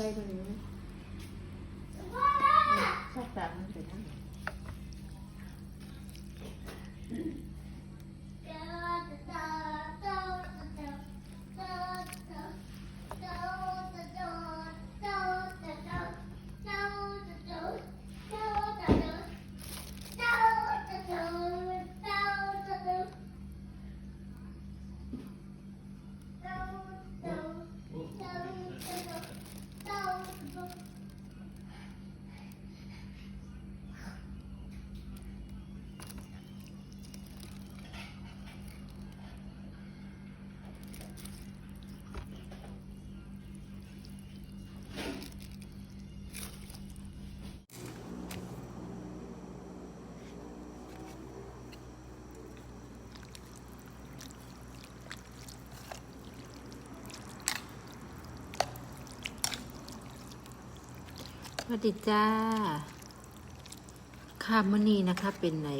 ไวัสดีจ้าค่ำมื่อนี้นะคะ เป็นใน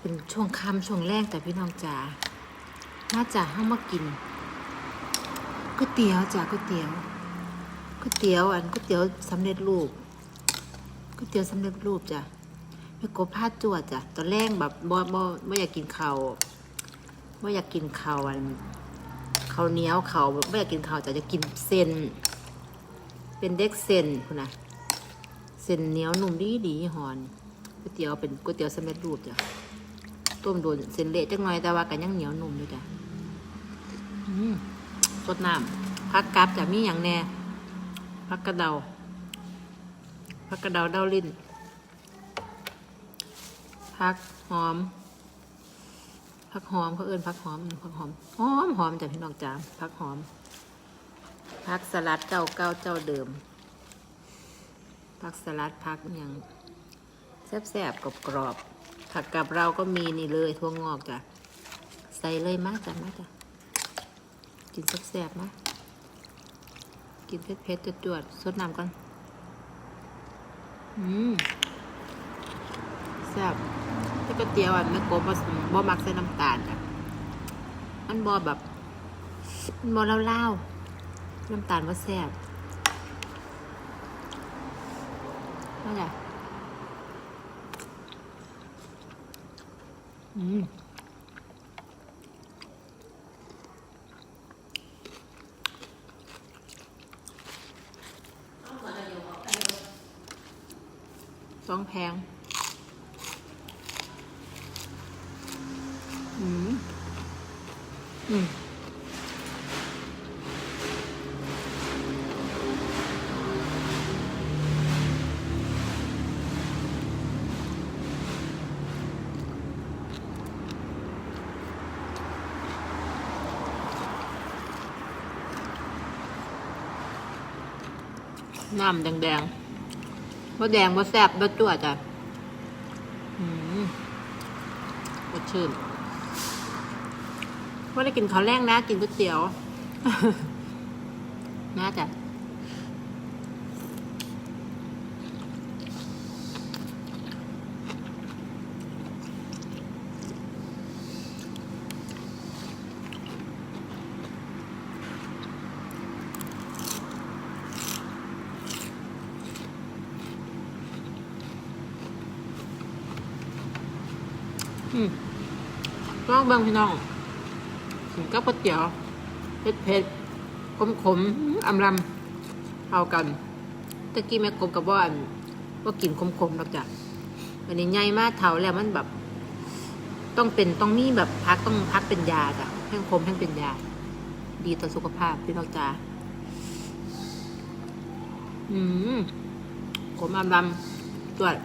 เป็นช่วงค่ำช่วงแรกแต่พี่น้องจ๋าน่าจะเข้ามากินก๋วยเตี๋ยวจ้าก๋วยเตี๋ยวก๋วยเตี๋ยวอันก๋วยเตี๋ยวสำเร็จรูปก๋วยเตี๋ยวสำเร็จรูปจ้ะแม่กบพาดจวดจ้ะตอนแรกแบบบ่บ่ไม่อยากกินข้าวไม่อยากกินข้าวอันข้าวเหนียวข้าวไม่อยากกินข้าวจ้ะจะกินเส้น เป็นเด็กเส้นคุณนะเส้นเหนียวนุ่มดีดีหอนก๋วยเตี๋ยวเป็นก๋วยเตี๋ยวสำเร็จรูปจ้ะต้มโดนเส้นเละจังหน่อยแต่ว่ากันยังเหนียวนุ่มอยู่จ้ะอืมสดน้ำผักกับจะมีอย่างแน่ผักกระเดาผักกระเดาเดาลิ้นผักหอมผักหอมเขาเอิ้นผักหอมผักหอมหอมหอมจ้ะพี่น้องจ๋าผักหอม ผักสลัดเจ้าเก้าเจ้าเดิมผักสลัดผักอย่างแซ่บๆกรอบกรอบๆผักกับเราก็มีนี่เลยทั่วงอกจ้ะ ใส่เลยมากจ้ะมากจ้ะ กินแซ่บๆนะ กินเผ็ดๆจวดๆสดน้ำก่อน อืมแซ่บแต่ก๋วยเตี๋ยวอะแม่โกบ่บ่มักใส่น้ำตาลจ้ะ มันบ่แบบมันบ่เล่าๆ น้ำตาลว่าแซ่บนั่นแหละอืมสองแพงอืม อืม น้ำแดงๆบ่แดงบ่แซ่บบ่จั่วจ้ะอืมสดชื่นว่าได้กินข้าวแรงนะ กินก๋วยเตี๋ยว นะจ้ะ อืมลองเบิ่งพี่น้องกินกับก๋วยเตี๋ยวเผ็ดเผ็ดขมขมอำลำเอากันตะกี้แม่กบกับว่านว่ากินขมขมหรอกจ้ะวันนี้ใหญ่มากเท่าแล้วมันแบบ ต้องเป็นต้องมีแบบพักต้องพักเป็นยาจ้ะแห้งขมแห้งเป็นยา ดีต่อสุขภาพพี่น้องจ้าอืมขมอำลำตรวจ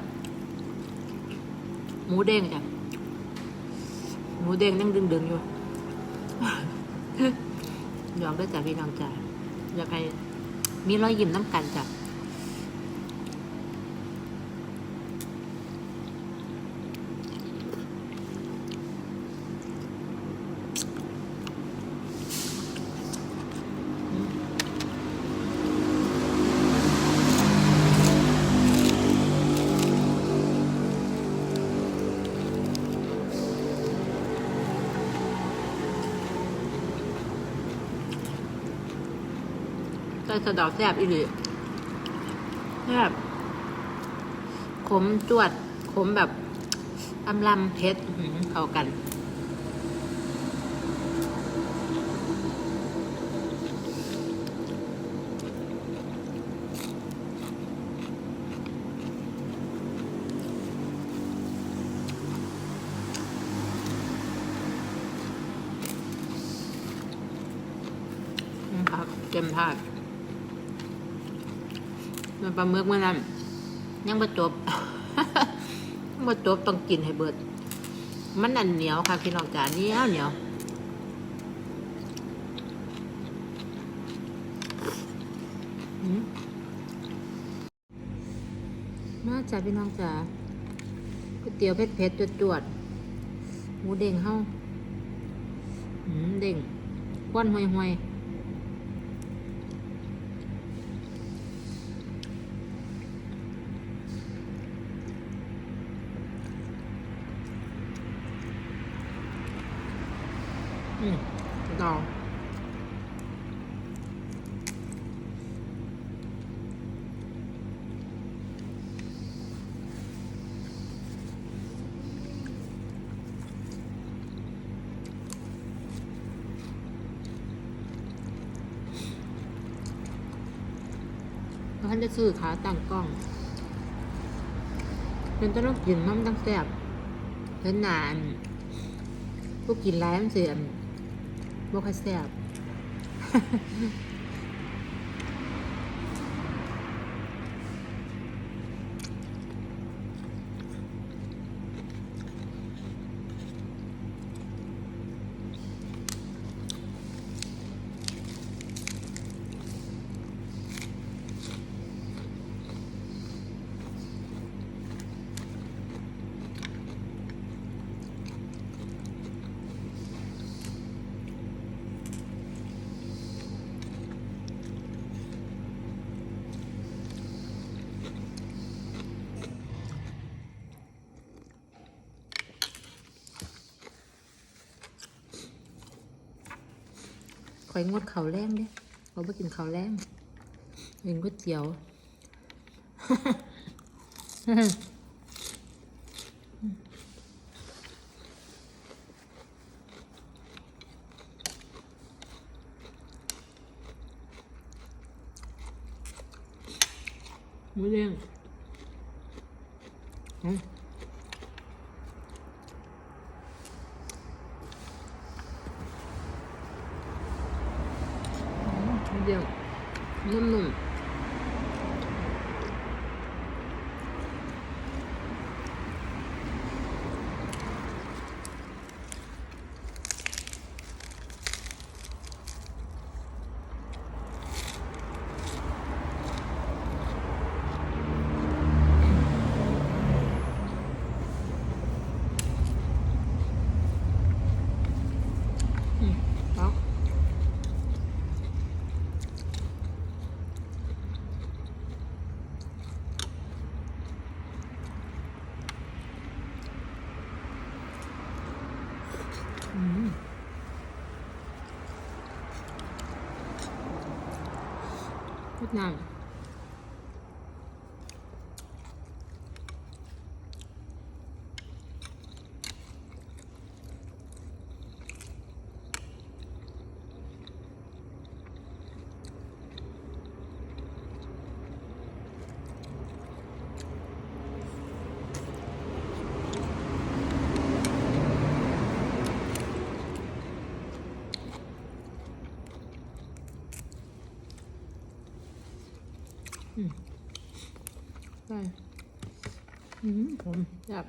หมูเด้งจ้ะ หมูแดงนั่งดึงๆอยู่ยอมด้วยจ้ะพี่น้องจ้ะอยากให้มีรอยยิ้มน้ำกันจ้ะ ตส่สะดอกแซ่บอีหลีแซ่บขมจวด ขมแบบอำลำเผ็ดเข้ากัน นะครับเต็มถาด มันปลาหมึกเมื่อนั้นยังบ่จบยังบ่จบต้องกินให้เบิด มันอันเหนียวค่ะพี่น้องจ๋าเหนียวเหนียวอืมมาจ้าพี่น้องจ๋าก๋วยเตี๋ยวเผ็ดเผ็ดๆจวดหมูเด้งเฮาเด้งควันห่วยๆอื ท่านจะซื้อขาตั้งกล้องเป็นต้องกินน้ำตั้งแซ่บเห็นนานพวกกินร้ายมันเสียบ่ค่อยแซ่บ อยงดข้าวแรงเด้เขาไปกินข้าวแรงกินก๋วยเตี๋ยวหมูเด้งอืมหมูเด้งนุ่มๆ อืมเอาอืม พู ดนานได้อืมผมแบบ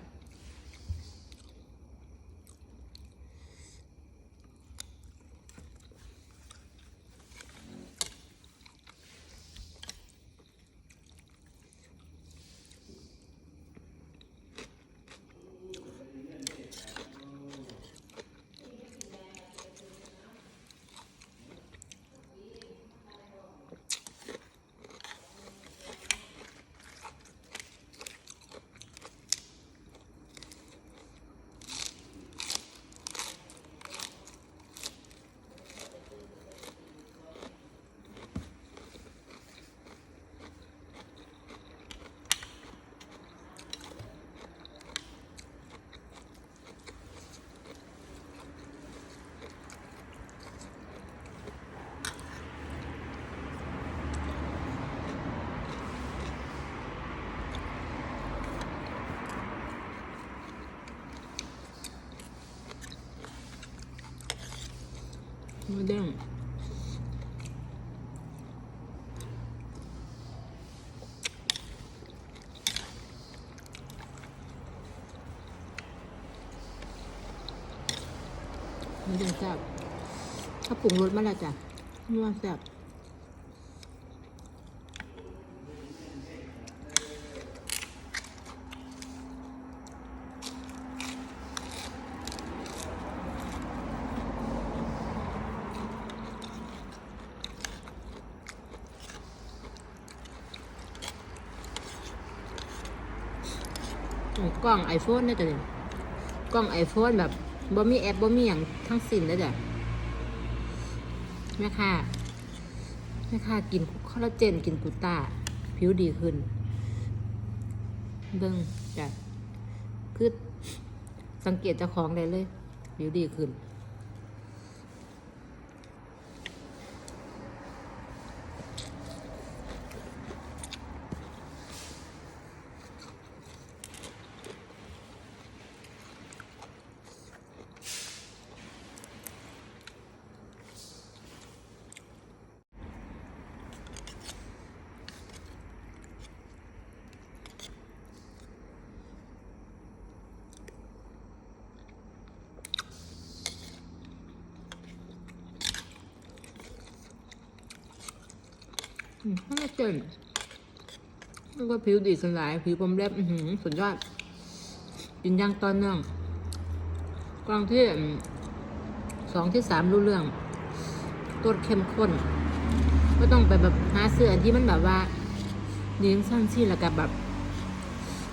อ ไม่เด้ง ไม่เด้งแซ่บถ้าปรุงรสมาแล้วจ้ะนัวแซ่บกล้องไอโฟนได้จ้ะเนี่ยกล้องไอโฟนแบบ บ่มีแอปบ่มีอย่างทั้งสิ้นได้จ้ะแม่ค่ะแม่ค่ะกินคอลลาเจนกินกูต้า ผิวดีขึ้น เบิ่งจ้ะคือสังเกตเจ้าของได้เลย ผิวดีขึ้น อืมคอลลาเจนแล้วก็ผิวดีสลาย ผิวผมแลบสุดยอด กินย่างตอนเนื่องกลางที่สองที่สามรู้เรื่องตัวเข้มข้น ก็ต้องไปแบบหาเสื้ออันที่มันแบบว่าดีจังสั้นที่แล้วกับแบบ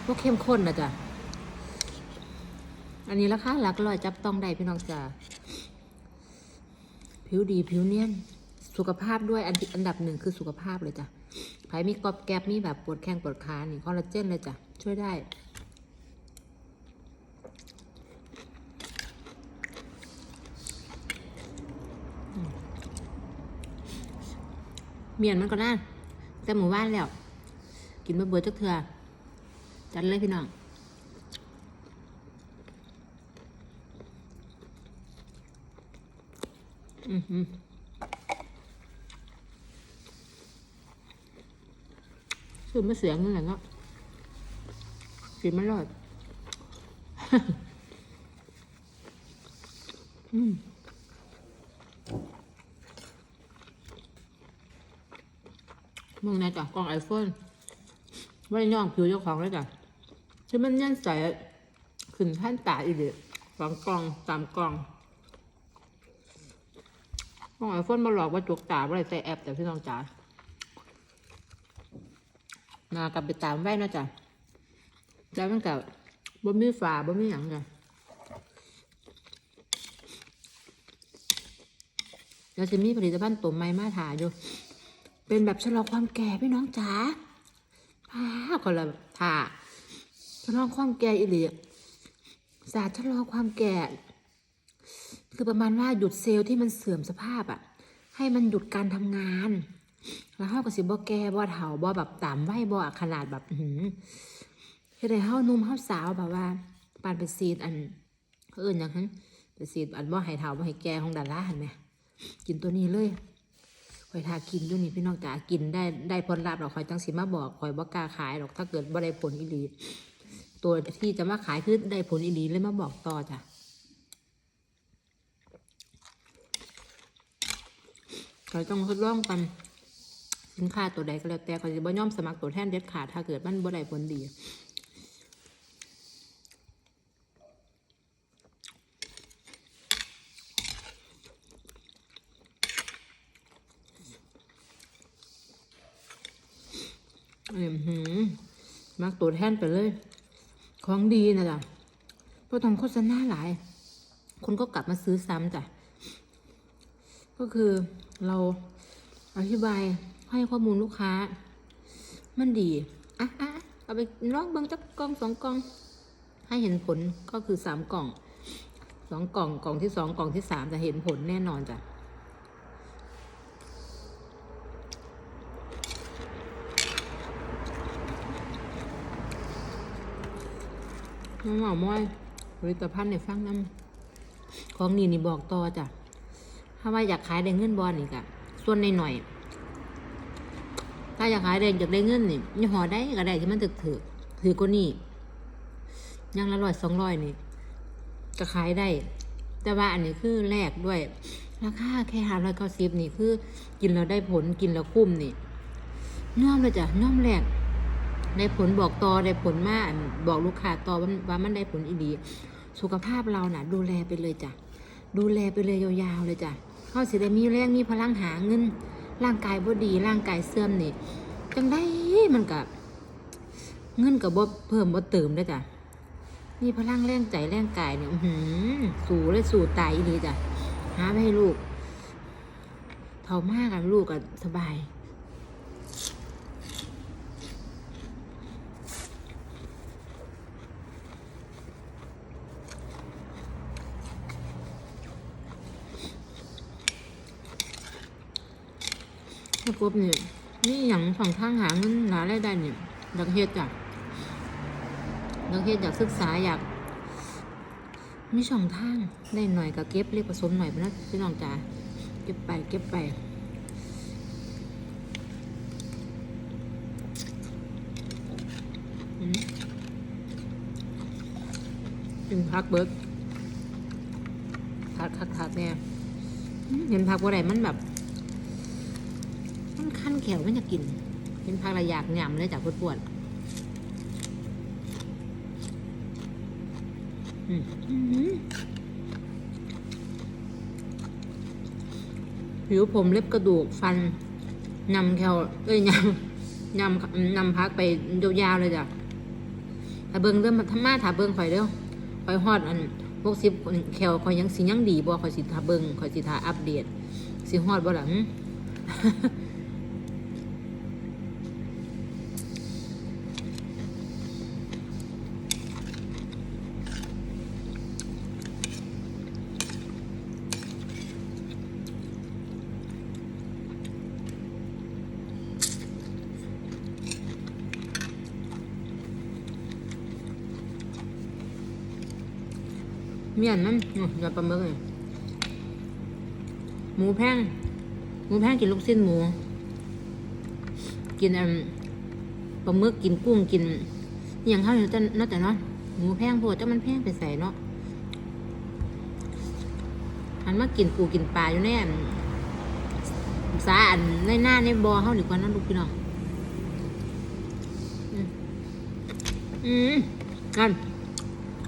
พวกเข้มข้นนะจ๊ะอันนี้ราคาหลักร้อยจับต้องได้พี่น้องจ้าผิวดีผิวเนียน สุขภาพด้วยอันอันดับหนึ่งคือสุขภาพเลยจ้ะใครมีกรอบแกรบมีแบบปวดแข้งปวดขานี่คอลลาเจนเลยจ้ะ ช่วยได้ เมียนมันก็น่าแต่หมู่บ้านแล้ว กินมาเบื่อจักเถื่อจัดเลยพี่น้องอือหือ คือม่เสียเงินแหละเนาะกินไม่รอดอืมมึงในจ้ะกล้องไอโฟนไม่ย่องผิวเจ้าของเลยจ้ะที่มันยันใส่ขึ้นท่านตาอีเดียสองกล่องสามกล่องน้องไอโฟนมาหลอกว่าจุกตาว่าอะไรใส่แอปแต่พี่น้องจ๋า นากลับไปตามไว้นะจ๊ะแล้วมันกับบ่มีฝาบ่มีหยังจ้ะแล้วจะมีผลิตภัณฑ์ตัวใหม่มาถ่ายอยู่ เป็นแบบชะลอความแก่พี่น้องจ๋าพาคนละถ่าชะลอความแก่อีหลีศาสตร์ชะลอความแก่ คือประมาณว่าหยุดเซลล์ที่มันเสื่อมสภาพอะ่ะ ให้มันหยุดการทำงาน แล้วเฮาก็สิบ่แก่บ่เฒ่าบ่แบบตามวัยบ่ขนาดแบบอื้อหือเฮ็ดให้เฮานุ่มเฮาสาวแบบว่าปานไปซีดอันเอิ้นหยังหั่นไปซีดอันบ่ให้เฒ่าบ่ให้แก่ของดาราหั่นแหมกินตัวนี้เลยข่อยทากินด้วยนี่พี่น้องจ๋ากินได้ได้ผลลัพธ์หรอกข่อยจังสิมาบอกข่อยบ่กล้าขายหรอกถ้าเกิดบ่ได้ผลอีหลีตัวที่จะมาขายคือได้ผลอีหลีเลยมาบอกต่อจ้ะเราต้องทดลองกัน สินค้าตัวใดก็แล้วแต่ก็จะบ่ย่อมสมัครตัวแทนเด็ดขาดถ้าเกิดมันบ่ได้ผลดีอืมหืมสมัครตัวแทนไปเลย ของดีนะจ๊ะเพราะต้องโฆษณาหลาย คนก็กลับมาซื้อซ้ำจ้ะ ก็คือเราอธิบาย ให้ข้อมูลลูกค้า มันดี อะอะเอาไปลองเบิ่งจักกล่องสองกล่อง ให้เห็นผลก็คือสามกล่องสองกล่องกล่องที่สองกล่องที่สามจะเห็นผลแน่นอนจ้ะน้องหมอม้อยผลิตภัณฑ์ในฟังน้ำของนี่นี่บอกต่อจ้ะถ้าว่าอยากขายได้เงินบอลนี่กะส่วนในหน่อย ถ้าอยากขายได้อยากได้เงินนี่ยี่ห้อได้ก็ได้ที่มันถือถือถือกว่านี่ยังละร้อยสองร้อยนี่จะขายได้ แต่ว่าอันนี้คือแลกด้วย ราคาแค่ห้าร้อยเก้าสิบนี่คือ กินแล้วได้ผลกินแล้วคุ้มนี่น้อมเลยจ้ะน้อมแรกได้ผลบอกต่อได้ผลมากบอกลูกค้าต่อว่าว่ามันได้ผลอีดี สุขภาพเราน่ะ ดูแลไปเลยจ้ะดูแลไปเลยยาวๆเลยจ้ะเขาสิได้มีแรงมีพลังหาเงิน ร่างกายบ่ดีร่างกายเสื่อมนี่จังได้มันกับเงินกับบ่เพิ่มบ่เติมได้จ้ะนี่พลังแรงใจแรงกายเนี่ยหือสู้เลยสู่ตายอีนี้จ้ะหาไปให้ลูกเท่ามากกันลูกก็สบาย กบเนี่ยนี่อย่างฝั่งทางหาเงินหารายได้เนี่ยอยากเฮ็ดจ้ะอยากเฮ็ดอยากศึกษาอยากมีช่องทางได้หน่อยก็เก็บเรียกผสมหน่อยไปนะพี่น้องจ๋าเก็บไปเก็บไปอืมกินพักเบิร์ดทัดคักทัดเนี่ยเห็นพักว่าไรมันแบบ มันคันแขวมันจะกินเห็นพักระยากหยำเลยจากปวดปวดอืมผิวผมเล็บกระดูกฟันนำแควเอ้ยนำนำนำพักไปยาวๆเลยจ้ะถ้าเบิ้งเริ่มมาทำมาถ้าเบิ้งข่อยเร็วข่อยฮอดอันพวกสิบแควข่อยยังสิยังดีบ่ข่อยสิถ้าเบิ้งข่อยสิถ้าอัปเดตสิฮอดบ่หลัง มีอันนั้นอื้อย่าปลาหมึกเลยหมูแพงหมูแพงกินลูกชิ้นหมู กินปลาหมึกกินกุ้งกินอย่างเขาอยู่แต่เนาะแต่เนาะหมูแพงโพดแต่มันแพงไปใส่เนาะหันมากินปูกินปลาอยู่ในอันสาอันในหน้าในบ่อเขาดีกว่านั้นลูกพี่น้องอือืมกัน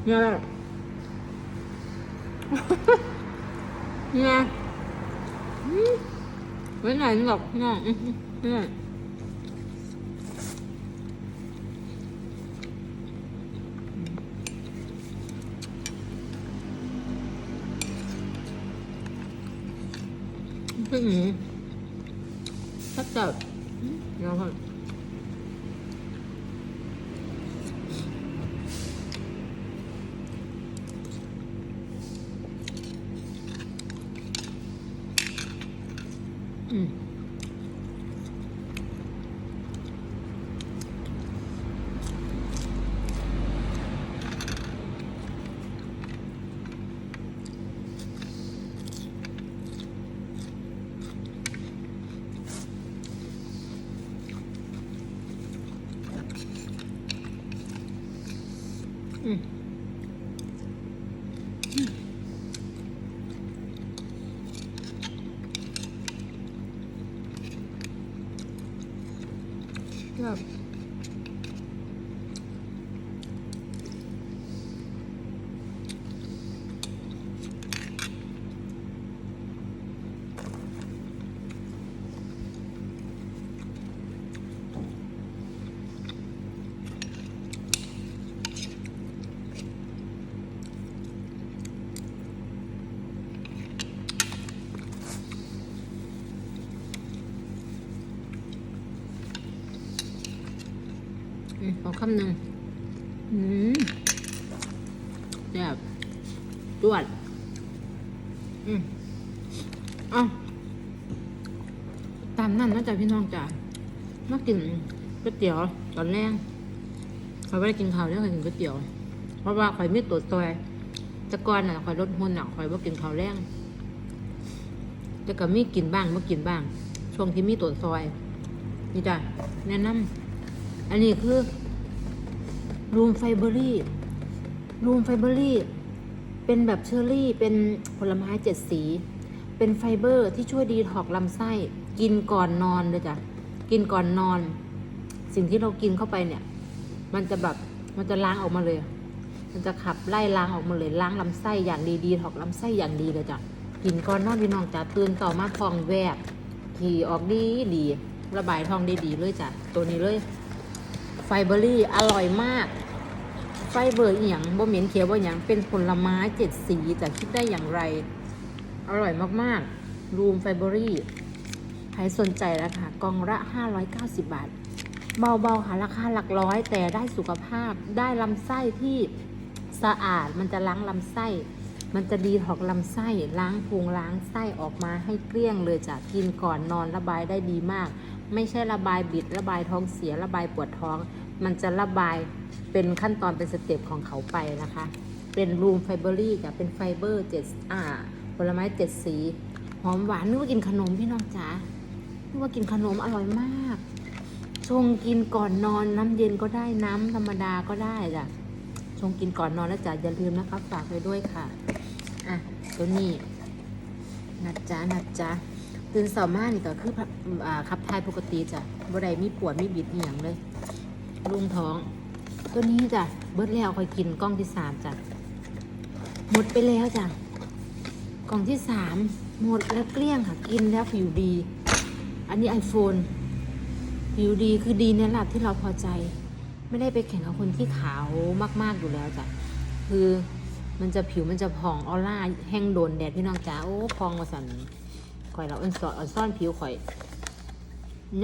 เนี่ย แหละเนี่ยอืมไคำหนึ่งอืมแบบจวด อืมเอ้าตามนั่นนะจ๊ะพี่น้องจ้ะมากินก๋วยเตี๋ยวตอนแรกข่อยไม่ได้กินข้าวแล้วข่อยกินก๋วยเตี๋ยว เพราะว่าข่อยไม่ตัวซอยแตะกอนน่ะข่อยลดหุ่นน่ะข่อยว่ากินข้าวแรงแต่ก็มีกินบ้างไม่กินบ้าง ช่วงที่มีตัวซอย นี่จ้ะแนะนำอันนี้คือ รูมไฟเบอรี่ รูมไฟเบอรี่ เป็นแบบเชอร์รี่ เป็นผลไม้เจ็ดสี เป็นไฟเบอร์ที่ช่วยดีท็อกลำไส้ กินก่อนนอนเลยจ้ะ กินก่อนนอน สิ่งที่เรากินเข้าไปเนี่ย มันจะแบบ มันจะล้างออกมาเลย มันจะขับไล่ล้างออกมาเลย ล้างลำไส้อย่างดีดีท็อกลำไส้อย่างดีเลยจ้ะ กินก่อนนอนพี่น้องจ้ะตื่นต่อมาท้องแวบขี่ออกดีดี ระบายท้องได้ดีเลยจ้ะ ตัวนี้เลยไฟเบอรี่อร่อยมาก ไฟเบอร์อหย่างบ่เหม็นเขียวบ่หยังเป็นผลไม้เจ็ดสีจะคิดได้อย่างไร อร่อยมากๆ รูมไฟเบอรี่ใครสนใจราคากล่องละ 590 บาท เบาๆค่ะราคาหลักร้อย แต่ได้สุขภาพได้ลำไส้ที่สะอาดมันจะล้างลำไส้ มันจะดีถอกลำไส้ล้างพุงล้างไส้ออกมาให้เกลี้ยงเลยจ้ะกินก่อนนอนระบายได้ดีมาก ไม่ใช่ระบายบิดระบายท้องเสียระบายปวดท้อง มันจะระบาย เป็นขั้นตอนเป็นสเต็ปของเขาไปนะคะ เป็นรูมไฟเบอรี่จ้ะเป็นไฟเบอร์เจ็ดอ่าผลไม้เจ็ดสี หอมหวานนึกว่ากินขนมพี่น้องจ๋านึกว่ากินขนมอร่อยมาก ชงกินก่อนนอนน้ำเย็นก็ได้น้ำธรรมดาก็ได้จ้ะชงกินก่อนนอนแล้วจ้ะอย่าลืมนะคะฝากไว้ด้วยค่ะอะตัวนี้นัดจ้านัดจ้าตื่นเสาร์มานี่ก็คือพับอ่าขับทายปกติจ้ะบ่ได้มีปวดมีบิดอหย่างเลยลุงท้อง ตัวนี้จ้ะเบิดแล้วคอยกินกล้องที่สามจ้ะหมดไปแล้วจ้ะกล่องที่สามหมดแล้วเกลี้ยงค่ะกินแล้วผิวดี อันนี้ iPhone ผิวดีคือดีในระดับที่เราพอใจ ไม่ได้ไปแข่งกับคนที่ขาวมากๆอยู่แล้วจ้ะคือมันจะผิวมันจะผ่องออร่าแห้งโดนแดดพี่น้องจ๋าโอ้พองมาสันข่อยเราอ็นสอดเอาซ่อนผิวข่อย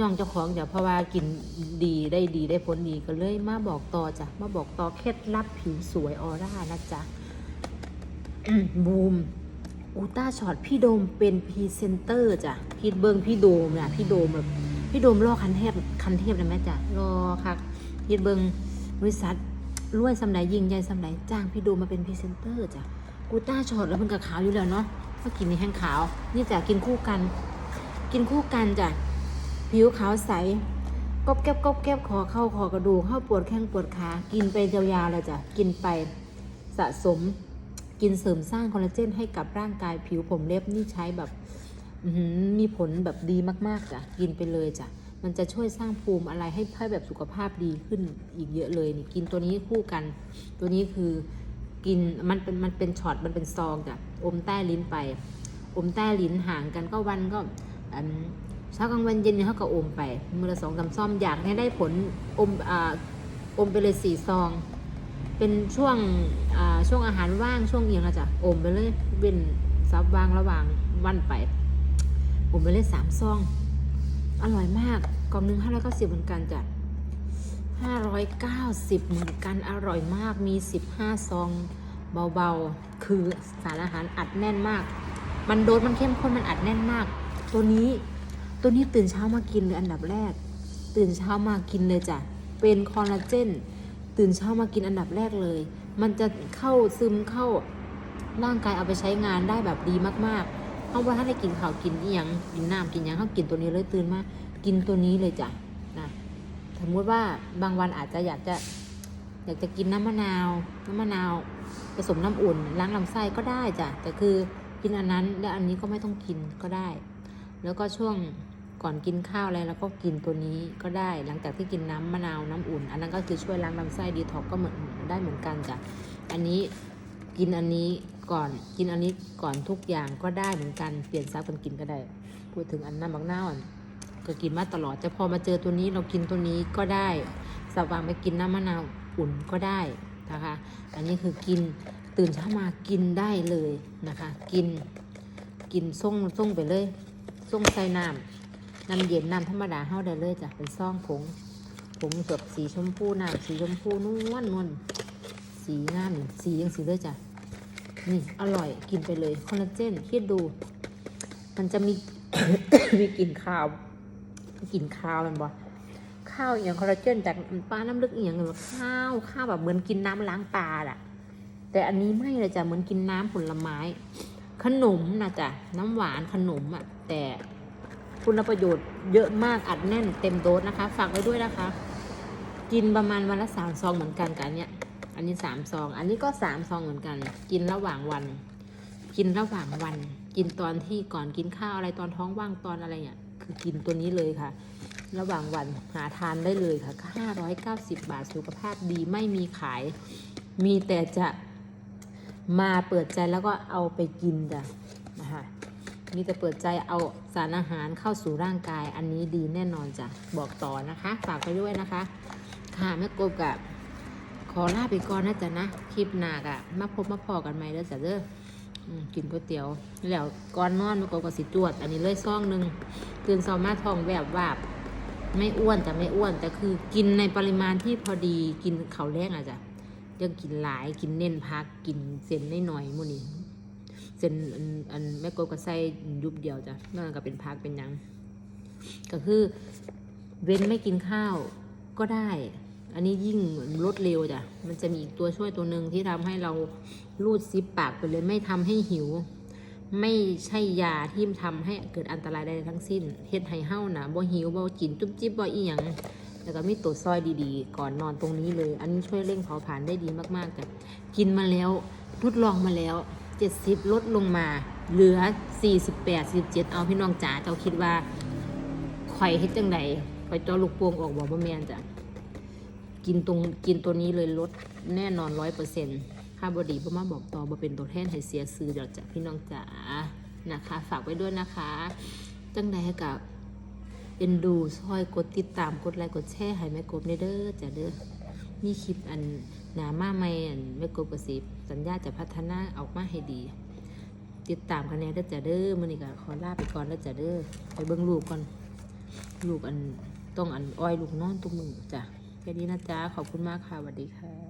ย่องเจ้าของจ้ะเพราะว่ากินดีได้ดีได้ผลดีก็เลยมาบอกต่อจ้ะมาบอกต่อเคล็ดลับผิวสวยออร่านะจ๊ะบูมอูต้าช็อตพี่โดมเป็นพรีเซนเตอร์จ้ะพี่เบิงพี่โดมน่ะพี่โดมแบบพี่โดมรอคันเทพคันเทพเลยไหมจ๊ะรอคักพี่เบิงบริษัทรวยสำไหนยิงใหญ่สำไหนจ้างพี่โดมมาเป็นพรีเซนเตอร์จ้ะกูต้าช็อตแล้วมันกับขาวอยู่แล้วเนาะก็กินนี่แห้งขาว นี่จ้ะกินคู่กัน กินคู่กันจ้ะ ผิวขาวใสกบแก็บกบแก็บคอเข้าคอกระดูกเข้าปวดแข้งปวดขา กินไปยาวๆเลยจ้ะ กินไปสะสม กินเสริมสร้างคอลลาเจนให้กับร่างกายผิวผมเล็บนี่ใช้แบบมีผลแบบดีมากๆจ้ะ กินไปเลยจ้ะ มันจะช่วยสร้างภูมิอะไรให้ให้แบบสุขภาพดีขึ้นอีกเยอะเลยนี่ กินตัวนี้คู่กัน ตัวนี้คือกินมันเป็นมันเป็นช็อตมันเป็นซองจ้ะ อมใต้ลิ้นไป อมใต้ลิ้นห่างกันก็วันก็อัน ช้ากลางวันเย็นเนี่ยเขาก็อมไปมือละสองสาซ่อมอยากให้ได้ผลอมอ่าอมไปเลยสี่ซอง เป็นช่วงอ่าช่วงอาหารว่างช่วงเอียงอะจ้ะอมไปเลยเว้นซับว่างระหว่างวันไป อมไปเลยสามซอง อร่อยมากกล่องหนึ่งห้าร้อยเก้าสิบเหมือนกันจ้ะห้าร้อยเก้าสิบเหมือนกันอร่อยมากมีสิบห้าซองเบาๆ คือสารอาหารอัดแน่นมาก มันโดนมันเข้มข้นมันอัดแน่นมาก ตัวนี้ ตัวนี้ตื่นเช้ามากินเลยอันดับแรก ตื่นเช้ามากินเลยจ้ะ เป็นคอลลาเจน ตื่นเช้ามากินอันดับแรกเลย มันจะเข้าซึมเข้าร่างกายเอาไปใช้งานได้แบบดีมากๆเขาว่าถ้าได้กินข้าวกินอหยังกินน้ำกินยังเขากินตัวนี้เลยตื่นมา กินตัวนี้เลยจ้ะนะสมมติว่าบางวันอาจจะอยากจะอยากจะกินน้ำมะนาว น้ำมะนาวผสมน้ำอุ่น ล้างลำไส้ก็ได้จ้ะแต่คือกินอันนั้นและอันนี้ก็ไม่ต้องกินก็ได้ แล้วก็ช่วง ก่อนกินข้าวอะไรแล้วก็กินตัวนี้ก็ได้ หลังจากที่กินน้ำมะนาวน้ำอุ่น อันนั้นก็คือช่วยล้างลำไส้ดีท็อกก็เหมือนได้เหมือนกันจ้ะอันนี้กินอันนี้ก่อนกินอันนี้ก่อนทุกอย่างก็ได้เหมือนกันเปลี่ยนซับกันกินก็ได้ พูดถึงอันน้ำบักนาวอันก็กินมาตลอดแต่พอมาเจอตัวนี้เรากินตัวนี้ก็ได้สว่างไปกินน้ำมะนาวอุ่นก็ได้นะคะ อันนี้คือกินตื่นเช้ามากินได้เลยนะคะ กินกินส่งส่งไปเลยส่งใส่น้ำ น้ำเย็นน้ำธรรมดาเฮาได้เลยจ้ะเป็นซองผงผงสดสีชมพูน้ำสีชมพูนวลนวลสีงามสียังสีเลยจ้ะนี่อร่อยกินไปเลยคอลลาเจนคิดดู มันจะมีมีกลิ่นข้าวกลิ่นข้าวมันบ่ข้าวอย่างคอลลาเจนจากปลาน้ำลึกอย่างเงี้ยข้าวข้าวแบบเหมือนกินน้ำล้างปลาอะแต่อันนี้ไม่เลยจ้ะเหมือนกินน้ำผลไม้ ขนมนะจ๊ะน้ำหวานขนมอะแต่ คุณประโยชน์เยอะมากอัดแน่นเต็มโดสนะคะ ฝากไว้ด้วยนะคะ กินประมาณวันละสามซองเหมือนกันกับอันเนี้ย อันนี้สามซอง อันนี้ก็สามซองเหมือนกัน กินระหว่างวัน กินระหว่างวัน กินตอนที่ก่อนกินข้าวอะไรตอนท้องว่างตอนอะไรเนี่ยคือกินตัวนี้เลยค่ะ ระหว่างวันหาทานได้เลยค่ะห้าร้อยเก้าสิบบาทสุขภาพดีไม่มีขาย มีแต่จะมาเปิดใจแล้วก็เอาไปกินจ้ะ มีแต่เปิดใจเอาสารอาหารเข้าสู่ร่างกาย อันนี้ดีแน่นอนจ้ะ บอกต่อนะคะ ฝากไปด้วยนะคะ ค่ะแม่กบกับขอลาไปก่อนนะจ๊ะนะ คลิปหน้ากะมาพบมาพอกันไหมเด้อจ้ะเด้อกินก๋วยเตี๋ยว แล้วก่อนนอนแม่กบก็สิจวด อันนี้เลยซ่องหนึ่งตื่นเช้ามาท้องแบบวาบไม่อ้วนแต่ไม่อ้วนแต่คือกินในปริมาณที่พอดีกินเขาแรงอะจ้ะยังกินหลายกินเน้นพักกินเส้นน้อยๆมื้อนี้ เส้นอันอันแม่กบก็ใส่ยุบเดียวจ้ะนอกนั้นก็เป็นพักเป็นยังก็คือ เว้นไม่กินข้าวก็ได้ อันนี้ยิ่งลดเร็วจ้ะมันจะมีอีกตัวช่วยตัวหนึ่งที่ทำให้เรารูดซิปปากไปเลยไม่ทำให้หิว ไม่ใช่ยาที่ทำให้เกิดอันตรายใดทั้งสิ้นเฮ็ดให้เฮานะบ่หิวบ่กินจุ๊บจิ๊บบ่อีหยังแล้วก็มีตัวซอยดีๆ ก่อนนอนตรงนี้เลย อันนี้ช่วยเร่งเผาผลาญได้ดีมากๆจ้ะกินมาแล้วทดลองมาแล้ว 70 ลดลงมา เหลือ 48 47 เอาพี่น้องจ๋าเจ้าคิดว่าข่อยเฮ็ดจังไดข่อยจอลูกโป่งออกบ่บ่แม่นจ้ะกินตรงกินตัวนี้เลยลดแน่นอนร้อยเปอร์เซ็นต์ค่าบดีบ่อมาบอกต่อบ่เป็นตัวแทนให้เสียซื้อเดี๋ยวจะพี่น้องจ๋านะคะ ฝากไว้ด้วยนะคะจังใดให้กับเอ็นดูซอยกดติดตามกดไลค์กดแชร์ให้แม่กบเด้อจ้ะเด้อมีคลิปอัน หนามาไม่ไม่กบกระสิบสัญญาจะพัฒนาออกมาให้ดี ติดตามกันแน่เด้จะเด้อมันนี่ก็ขอลาไปก่อนเด้วจะเด้อไปเบิ้งลูกก่อน ลูกอันต้องอันอ้อยลูกนอนตัวมือจ้ะแค่นี้นะจ๊ะขอบคุณมากค่ะสวัสดีค่ะ